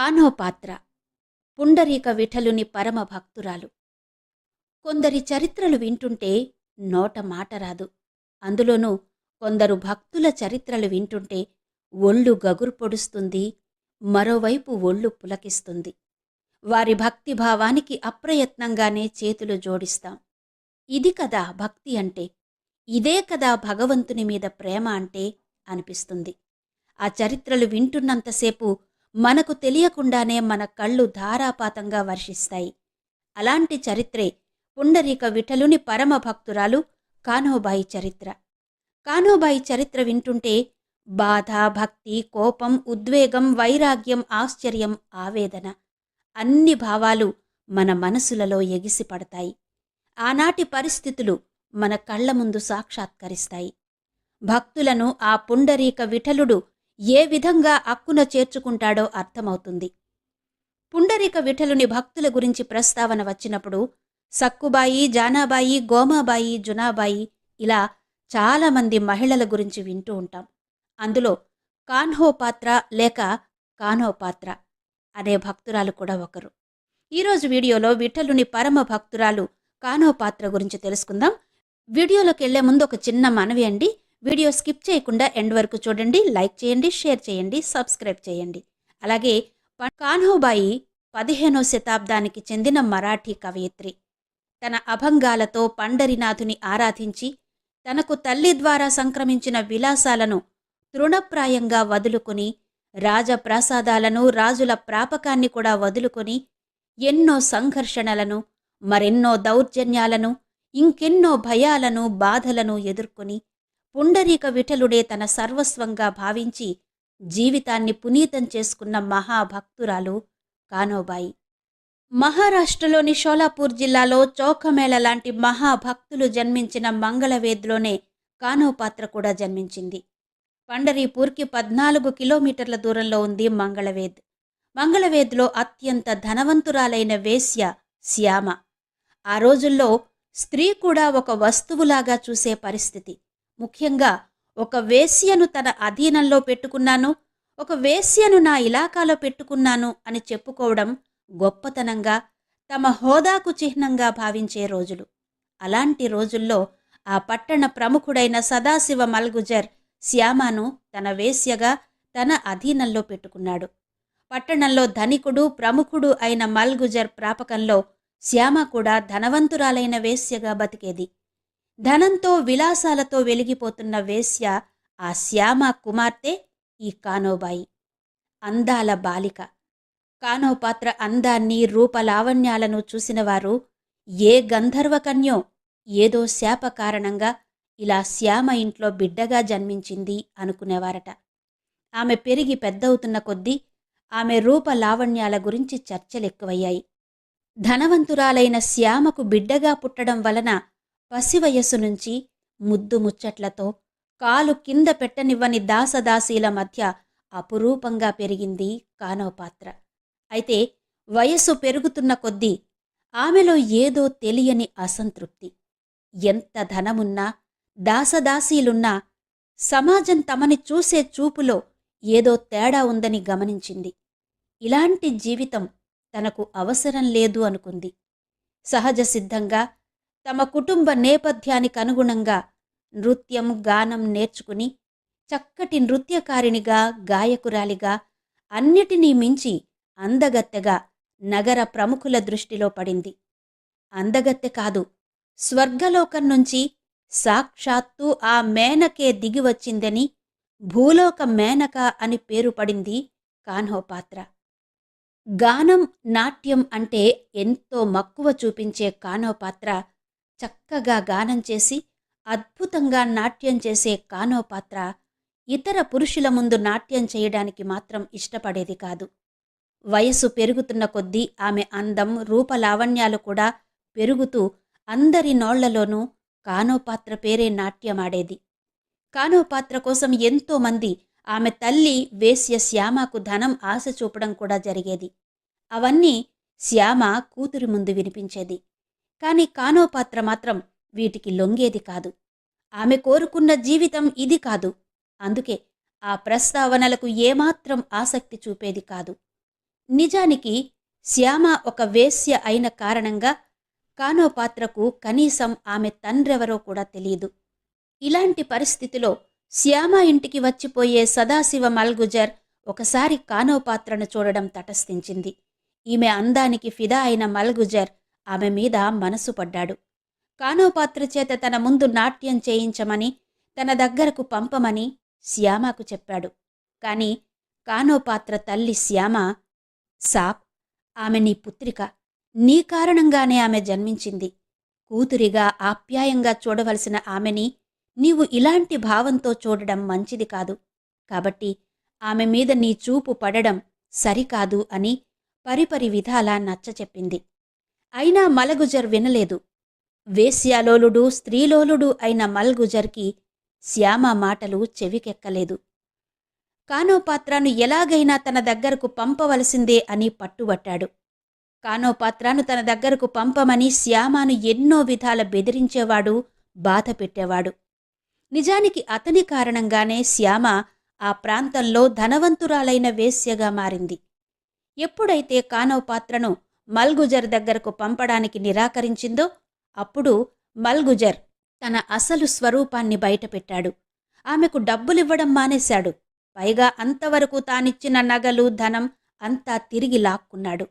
కానో పాత్ర పుండరీక విఠలుని పరమ భక్తురాలు. కొందరి చరిత్రలు వింటుంటే నోట మాట రాదు. అందులోనూ కొందరు భక్తుల చరిత్రలు వింటుంటే ఒళ్ళు గగురు పొడుస్తుంది మరోవైపు ఒళ్ళు పులకిస్తుంది. వారి భక్తిభావానికి అప్రయత్నంగానే చేతులు జోడిస్తాం. ఇది కదా భక్తి అంటే ఇదే కదా భగవంతుని మీద ప్రేమ అంటే అనిపిస్తుంది. ఆ చరిత్రలు వింటున్నంతసేపు మనకు తెలియకుండానే మన కళ్ళు ధారాపాతంగా వర్షిస్తాయి. అలాంటి చరిత్రే పుండరీక విఠలుని పరమ భక్తురాలు కానోబాయి చరిత్ర. కానోబాయి చరిత్ర వింటుంటే బాధ భక్తి కోపం ఉద్వేగం వైరాగ్యం ఆశ్చర్యం ఆవేదన అన్ని భావాలు మన మనసులలో ఎగిసిపడతాయి. ఆనాటి పరిస్థితులు మన కళ్ళ ముందు సాక్షాత్కరిస్తాయి. భక్తులను ఆ పుండరీక విఠలుడు ఏ విధంగా అక్కున చేర్చుకుంటాడో అర్థమవుతుంది. పుండరీక విఠలుని భక్తుల గురించి ప్రస్తావన వచ్చినప్పుడు సక్కుబాయి జానాబాయి గోమాబాయి జునాబాయి ఇలా చాలామంది మహిళల గురించి వింటూ ఉంటాం. అందులో కాన్హో పాత్ర లేక కాన్హో పాత్ర అనే భక్తురాలు కూడా ఒకరు. ఈరోజు వీడియోలో విఠలుని పరమ భక్తురాలు కానో పాత్ర గురించి తెలుసుకుందాం. వీడియోలోకి వెళ్ళే ముందు ఒక చిన్న మనవి అండి. వీడియో స్కిప్ చేయకుండా ఎండ్ వరకు చూడండి లైక్ చేయండి షేర్ చేయండి సబ్స్క్రైబ్ చేయండి. అలాగే కాన్హోబాయి పదిహేనో శతాబ్దానికి చెందిన మరాఠీ కవయిత్రి. తన అభంగాలతో పండరినాథుని ఆరాధించి తనకు తల్లి ద్వారా సంక్రమించిన విలాసాలను తృణప్రాయంగా వదులుకుని రాజప్రాసాదాలను రాజుల ప్రాపకాన్ని కూడా వదులుకొని ఎన్నో సంఘర్షణలను మరెన్నో దౌర్జన్యాలను ఇంకెన్నో భయాలను బాధలను ఎదుర్కొని పుండరీక విఠలుడే తన సర్వస్వంగా భావించి జీవితాన్ని పునీతం చేసుకున్న మహాభక్తురాలు కానోబాయి. మహారాష్ట్రలోని షోలాపూర్ జిల్లాలో చౌకమేళ లాంటి మహాభక్తులు జన్మించిన మంగళవేద్లోనే కానోపాత్ర కూడా జన్మించింది. పండరీపూర్కి పద్నాలుగు కిలోమీటర్ల దూరంలో ఉంది మంగళవేద్. మంగళవేద్లో అత్యంత ధనవంతురాలైన వేశ్య శ్యామ. ఆ రోజుల్లో స్త్రీ కూడా ఒక వస్తువులాగా చూసే పరిస్థితి. ముఖ్యంగా ఒక వేశ్యను తన అధీనంలో పెట్టుకున్నాను ఒక వేశ్యను నా ఇలాకాలో పెట్టుకున్నాను అని చెప్పుకోవడం గొప్పతనంగా తమ హోదాకు చిహ్నంగా భావించే రోజులు. అలాంటి రోజుల్లో ఆ పట్టణ ప్రముఖుడైన సదాశివ మల్గుజర్ శ్యామను తన వేశ్యగా తన అధీనంలో పెట్టుకున్నాడు. పట్టణంలో ధనికుడు ప్రముఖుడు అయిన మల్గుజర్ ప్రాపకంలో శ్యామ కూడా ధనవంతురాలైన వేశ్యగా బతికేది. ధనంతో విలాసాలతో వెలిగిపోతున్న వేశ్య ఆ శ్యామ కుమార్తె ఈ కానోబాయి. అందాల బాలిక. కానోపాత్ర అందాన్ని రూపలావణ్యాలను చూసినవారు ఏ గంధర్వకన్యో ఏదో శాప కారణంగా ఇలా శ్యామ ఇంట్లో బిడ్డగా జన్మించింది అనుకునేవారట. ఆమె పెరిగి పెద్దవుతున్న కొద్దీ ఆమె రూప లావణ్యాల గురించి చర్చలెక్కువయ్యాయి. ధనవంతురాలైన శ్యామకు బిడ్డగా పుట్టడం వలన పసివయస్సు నుంచి ముద్దు ముచ్చట్లతో కాలు కింద పెట్టనివ్వని దాసదాసీల మధ్య అపురూపంగా పెరిగింది కానవ పాత్ర అయితే వయస్సు పెరుగుతున్న కొద్దీ ఆమెలో ఏదో తెలియని అసంతృప్తి. ఎంత ధనమున్నా దాసదాసీలున్నా సమాజం తమని చూసే చూపులో ఏదో తేడా ఉందని గమనించింది. ఇలాంటి జీవితం తనకు అవసరం లేదు అనుకుంది. సహజ సిద్ధంగా తమ కుటుంబ నేపథ్యానికి అనుగుణంగా నృత్యం గానం నేర్చుకుని చక్కటి నృత్యకారిణిగా గాయకురాలిగా అన్నిటినీ మించి అందగత్తెగా నగర ప్రముఖుల దృష్టిలో పడింది. అందగత్తె కాదు స్వర్గలోకం నుంచి సాక్షాత్తు ఆ మేనకే దిగివచ్చిందని భూలోక మేనక అని పేరు పడింది కాన్హోపాత్ర గానం నాట్యం అంటే ఎంతో మక్కువ చూపించే కానోపాత్ర చక్కగా గానం చేసి అద్భుతంగా నాట్యం చేసే కానో పాత్ర ఇతర పురుషుల ముందు నాట్యం చేయడానికి మాత్రం ఇష్టపడేది కాదు. వయసు పెరుగుతున్న కొద్దీ ఆమె అందం రూపలావణ్యాలు కూడా పెరుగుతూ అందరి నోళ్ళలోనూ కానోపాత్ర పేరే నాట్యమాడేది. కానోపాత్ర కోసం ఎంతోమంది ఆమె తల్లి వేశ్య శ్యామకు ధనం ఆశ చూపడం కూడా జరిగేది. అవన్నీ శ్యామ కూతురి ముందు వినిపించేది. కాని పాత్ర మాత్రం వీటికి లొంగేది కాదు. ఆమె కోరుకున్న జీవితం ఇది కాదు. అందుకే ఆ ప్రస్తావనలకు ఏమాత్రం ఆసక్తి చూపేది కాదు. నిజానికి శ్యామ ఒక వేశ్య అయిన కారణంగా కానో పాత్రకు కనీసం ఆమె తండ్రెవరో కూడా తెలియదు ఇలాంటి పరిస్థితిలో శ్యామ ఇంటికి వచ్చిపోయే సదాశివ మల్గుజర్ ఒకసారి కానో పాత్రను చూడడం తటస్థించింది. ఈమె అందానికి ఫిదా అయిన మల్గుజర్ ఆమె మీద మనసు పడ్డాడు. కానోపాత్ర చేత తన ముందు నాట్యం చేయించమని తన దగ్గరకు పంపమని శ్యామకు చెప్పాడు. కాని కానోపాత్ర తల్లి శ్యామ సాప్ ఆమె నీ పుత్రిక. నీ కారణంగానే ఆమె జన్మించింది. కూతురిగా ఆప్యాయంగా చూడవలసిన ఆమెని నీవు ఇలాంటి భావంతో చూడడం మంచిది కాదు. కాబట్టి ఆమె మీద నీ చూపు పడడం సరికాదు అని పరిపరి విధాలా నచ్చచెప్పింది. అయినా మలగుజర్ వినలేదు. వేశ్యాలోలుడు స్త్రీలోలుడు అయిన మల్గుజర్కి శ్యామ మాటలు చెవికెక్కలేదు. కానోపాత్రాను ఎలాగైనా తన దగ్గరకు పంపవలసిందే అని పట్టుబట్టాడు. కానోపాత్రాను తన దగ్గరకు పంపమని శ్యామాను ఎన్నో విధాల బెదిరించేవాడు బాధ పెట్టేవాడు నిజానికి అతని కారణంగానే శ్యామ ఆ ప్రాంతంలో ధనవంతురాలైన వేశ్యగా మారింది. ఎప్పుడైతే కానోపాత్రను మల్గుజర్ దగ్గరకు పంపడానికి నిరాకరించిందో అప్పుడు మల్గుజర్ తన అసలు స్వరూపాన్ని బయటపెట్టాడు. ఆమెకు డబ్బులివ్వడం మానేశాడు. పైగా అంతవరకు తానిచ్చిన నగలు ధనం అంతా తిరిగి లాక్కున్నాడు.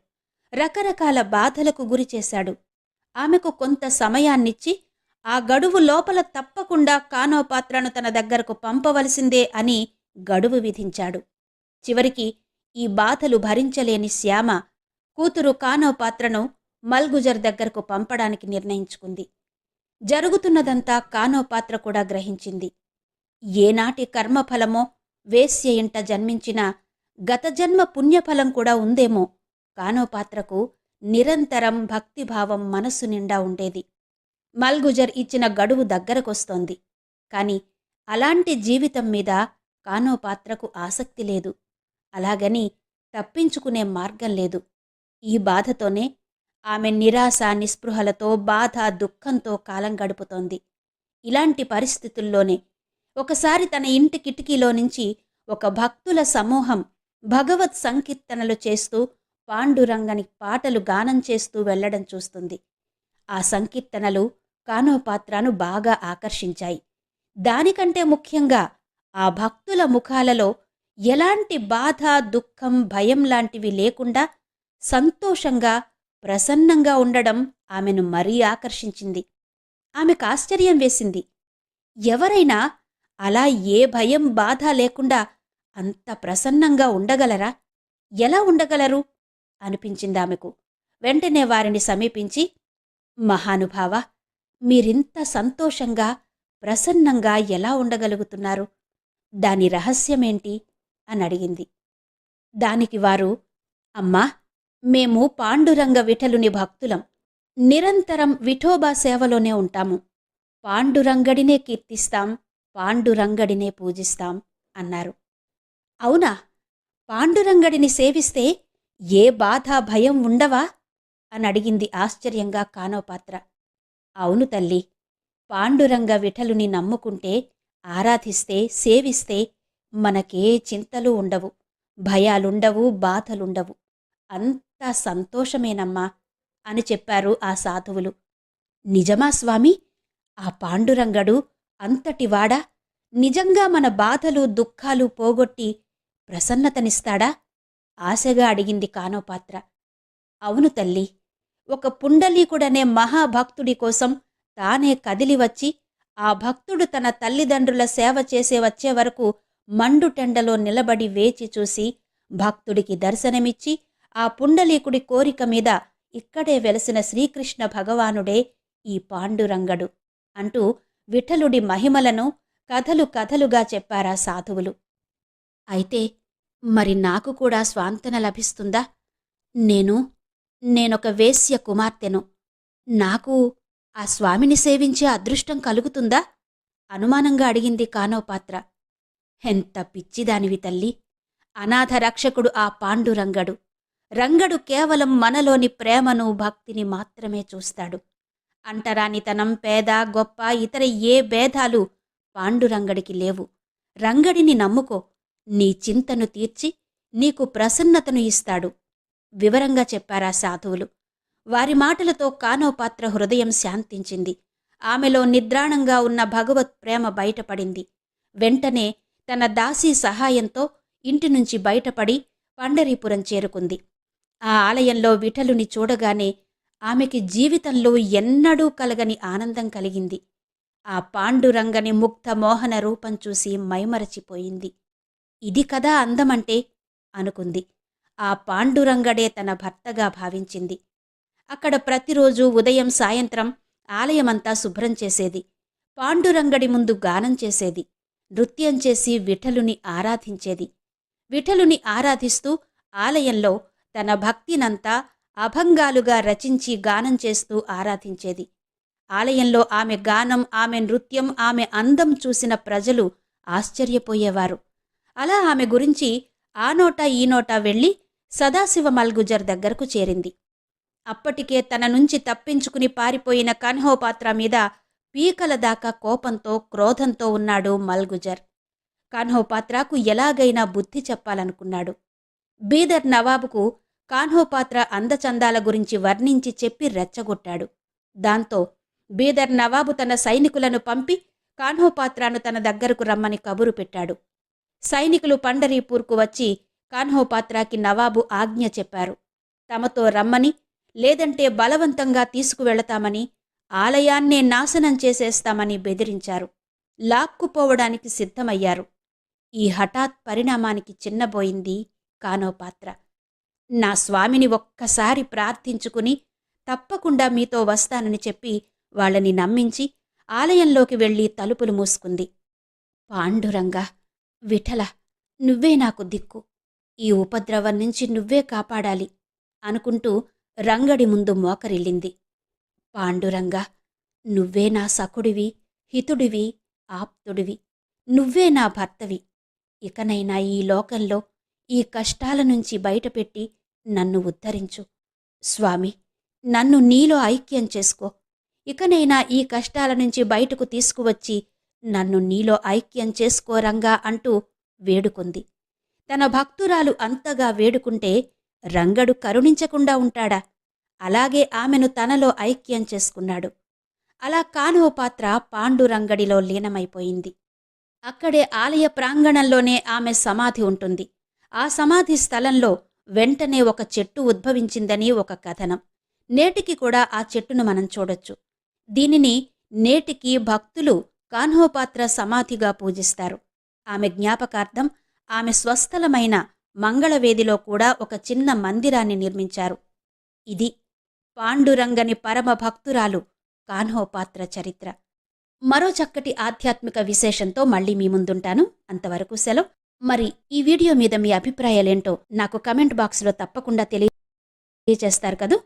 రకరకాల బాధలకు గురిచేశాడు ఆమెకు కొంత సమయాన్నిచ్చి ఆ గడువు లోపల తప్పకుండా కానో పాత్రను తన దగ్గరకు పంపవలసిందే అని గడువు విధించాడు. చివరికి ఈ బాధలు భరించలేని శ్యామ కూతురు కానో పాత్రను మల్గుజర్ దగ్గరకు పంపడానికి నిర్ణయించుకుంది. జరుగుతున్నదంతా కానో పాత్ర కూడా గ్రహించింది. ఏనాటి కర్మఫలమో వేశ్య ఇంట జన్మించిన గత జన్మ పుణ్యఫలం కూడా ఉందేమో. కానో పాత్రకు నిరంతరం భక్తిభావం మనస్సు నిండా ఉండేది. మల్గుజర్ ఇచ్చిన గడువు దగ్గరకొస్తోంది. కాని అలాంటి జీవితం మీద కానో పాత్రకు ఆసక్తి లేదు. అలాగని తప్పించుకునే మార్గం లేదు. ఈ బాధతోనే ఆమె నిరాశ నిస్పృహలతో బాధ దుఃఖంతో కాలం గడుపుతోంది. ఇలాంటి పరిస్థితుల్లోనే ఒకసారి తన ఇంటి కిటికీలో నుంచి ఒక భక్తుల సమూహం భగవత్ సంకీర్తనలు చేస్తూ పాండురంగని పాటలు గానం చేస్తూ వెళ్ళడం చూస్తుంది. ఆ సంకీర్తనలు కానోపాత్రను బాగా ఆకర్షించాయి. దానికంటే ముఖ్యంగా ఆ భక్తుల ముఖాలలో ఎలాంటి బాధ దుఃఖం భయం లాంటివి లేకుండా సంతోషంగా ప్రసన్నంగా ఉండడం ఆమెను మరీ ఆకర్షించింది. ఆమెకు ఆశ్చర్యం వేసింది. ఎవరైనా అలా ఏ భయం బాధ లేకుండా అంత ప్రసన్నంగా ఉండగలరా? ఎలా ఉండగలరు? అనిపించింది ఆమెకు. వెంటనే వారిని సమీపించి మహానుభావ మీరింత సంతోషంగా ప్రసన్నంగా ఎలా ఉండగలుగుతున్నారు? దాని రహస్యమేంటి? అని అడిగింది. దానికి వారు అమ్మా మేము పాండురంగ విఠలుని భక్తులం. నిరంతరం విఠోబా సేవలోనే ఉంటాము. పాండురంగడినే కీర్తిస్తాం పాండురంగడినే పూజిస్తాం అన్నారు. అవునా? పాండురంగడిని సేవిస్తే ఏ బాధ భయం ఉండవా? అని అడిగింది ఆశ్చర్యంగా కానోపాత్ర. అవును తల్లి పాండురంగ విఠలుని నమ్ముకుంటే ఆరాధిస్తే సేవిస్తే మనకే చింతలు ఉండవు భయాలుండవు బాధలుండవు. అంత సంతోషమేనమ్మా అని చెప్పారు ఆ సాధువులు. నిజమా స్వామి? ఆ పాండురంగడు అంతటివాడా నిజంగా మన బాధలు దుఃఖాలు పోగొట్టి ప్రసన్నతనిస్తాడా? ఆశగా అడిగింది కానోపాత్ర. అవును తల్లి ఒక పుండలీకుడనే మహాభక్తుడి కోసం తానే కదిలి వచ్చి ఆ భక్తుడు తన తల్లిదండ్రుల సేవ చేసే వచ్చే వరకు మండుటెండలో నిలబడి వేచి చూసి భక్తుడికి దర్శనమిచ్చి ఆ పుండలీకుడి కోరిక మీద ఇక్కడే వెలసిన శ్రీకృష్ణ భగవానుడే ఈ పాండురంగడు అంటూ విఠలుడి మహిమలను కథలు కథలుగా చెప్పారా సాధువులు. అయితే మరి నాకు కూడా స్వాంతన లభిస్తుందా? నేను నేనొక వేశ్య కుమార్తెను. నాకు ఆ స్వామిని సేవించే అదృష్టం కలుగుతుందా? అనుమానంగా అడిగింది కానోపాత్ర. ఎంత పిచ్చిదానివి తల్లి. అనాథ రక్షకుడు ఆ పాండురంగడు. రంగడు కేవలం మనలోని ప్రేమను భక్తిని మాత్రమే చూస్తాడు. అంటరానితనం పేద గొప్ప ఇతర ఏ భేదాలు పాండురంగడికి లేవు. రంగడిని నమ్ముకో. నీ చింతను తీర్చి నీకు ప్రసన్నతను ఇస్తాడు. వివరంగా చెప్పారా సాధువులు. వారి మాటలతో కానోపాత్ర హృదయం శాంతించింది. ఆమెలో నిద్రాణంగా ఉన్న భగవత్ ప్రేమ బయటపడింది. వెంటనే తన దాసీ సహాయంతో ఇంటి నుంచి బయటపడి పండరీపురం చేరుకుంది. ఆ ఆలయంలో విఠలుని చూడగానే ఆమెకి జీవితంలో ఎన్నడూ కలగని ఆనందం కలిగింది. ఆ పాండురంగని ముక్త మోహన రూపం చూసి మైమరచిపోయింది. ఇది కదా అందమంటే అనుకుంది. ఆ పాండురంగడే తన భర్తగా భావించింది. అక్కడ ప్రతిరోజు ఉదయం సాయంత్రం ఆలయమంతా శుభ్రం చేసేది. పాండురంగడి ముందు గానం చేసేది. నృత్యం చేసి విఠలుని ఆరాధించేది. విఠలుని ఆరాధిస్తూ ఆలయంలో తన భక్తినంతా అభంగాలుగా రచించి గానం చేస్తూ ఆరాధించేది. ఆలయంలో ఆమె గానం ఆమె నృత్యం ఆమె అందం చూసిన ప్రజలు ఆశ్చర్యపోయేవారు. అలా ఆమె గురించి ఆ నోట ఈ నోట వెళ్ళి సదాశివ మల్గుజర్ దగ్గరకు చేరింది. అప్పటికే తన నుంచి తప్పించుకుని పారిపోయిన కన్హోపాత్ర మీద పీకల దాకా కోపంతో క్రోధంతో ఉన్నాడు మల్గుజర్. కన్హోపాత్రకు ఎలాగైనా బుద్ధి చెప్పాలనుకున్నాడు. బీదర్ నవాబుకు కాన్హోపాత్ర అందచందాల గురించి వర్ణించి చెప్పి రెచ్చగొట్టాడు. దాంతో బీదర్ నవాబు తన సైనికులను పంపి కాన్హోపాత్రను తన దగ్గరకు రమ్మని కబురు పెట్టాడు. సైనికులు పండరీపూర్కు వచ్చి కాన్హోపాత్రాకి నవాబు ఆజ్ఞ చెప్పారు. తమతో రమ్మని లేదంటే బలవంతంగా తీసుకువెళతామని ఆలయాన్నే నాశనం చేసేస్తామని బెదిరించారు. లాక్కుపోవడానికి సిద్ధమయ్యారు. ఈ హఠాత్ పరిణామానికి చిన్నబోయింది కానో పాత్ర. నా స్వామిని ఒక్కసారి ప్రార్థించుకుని తప్పకుండా మీతో వస్తానని చెప్పి వాళ్ళని నమ్మించి ఆలయంలోకి వెళ్ళి తలుపులు మూసుకుంది. పాండురంగా విఠల నువ్వే నాకు దిక్కు. ఈ ఉపద్రవం నుంచి నువ్వే కాపాడాలి అనుకుంటూ రంగడి ముందు మోకరిల్లింది. పాండురంగా నువ్వే నా సకుడివి హితుడివి ఆప్తుడివి. నువ్వే నా భర్తవి. ఇకనైనా ఈ లోకంలో ఈ కష్టాల నుంచి బయటపెట్టి నన్ను ఉద్ధరించు. స్వామి నన్ను నీలో ఐక్యం చేసుకో. ఇకనైనా ఈ కష్టాల నుంచి బయటకు తీసుకువచ్చి నన్ను నీలో ఐక్యం చేసుకోరంగా అంటూ వేడుకుంది. తన భక్తురాలు అంతగా వేడుకుంటే రంగడు కరుణించకుండా ఉంటాడా? అలాగే ఆమెను తనలో ఐక్యం చేసుకున్నాడు. అలా కానువ పాత్ర పాండురంగడిలో లీనమైపోయింది. అక్కడే ఆలయ ప్రాంగణంలోనే ఆమె సమాధి ఉంటుంది. ఆ సమాధి స్థలంలో వెంటనే ఒక చెట్టు ఉద్భవించిందని ఒక కథనం. నేటికి కూడా ఆ చెట్టును మనం చూడొచ్చు. దీనిని నేటికి భక్తులు కాన్హోపాత్ర సమాధిగా పూజిస్తారు. ఆమె జ్ఞాపకార్థం ఆమె స్వస్థలమైన మంగళవేదిలో కూడా ఒక చిన్న మందిరాన్ని నిర్మించారు. ఇది పాండురంగని పరమ భక్తురాలు కాన్హోపాత్ర చరిత్ర. మరో చక్కటి ఆధ్యాత్మిక విశేషంతో మళ్ళీ మీ ముందుంటాను. అంతవరకు సెలవు. మరి ఈ వీడియో మీద మీ అభిప్రాయాలేంటో నాకు కమెంట్ బాక్స్లో తప్పకుండా తెలియజేస్తారు కదూ?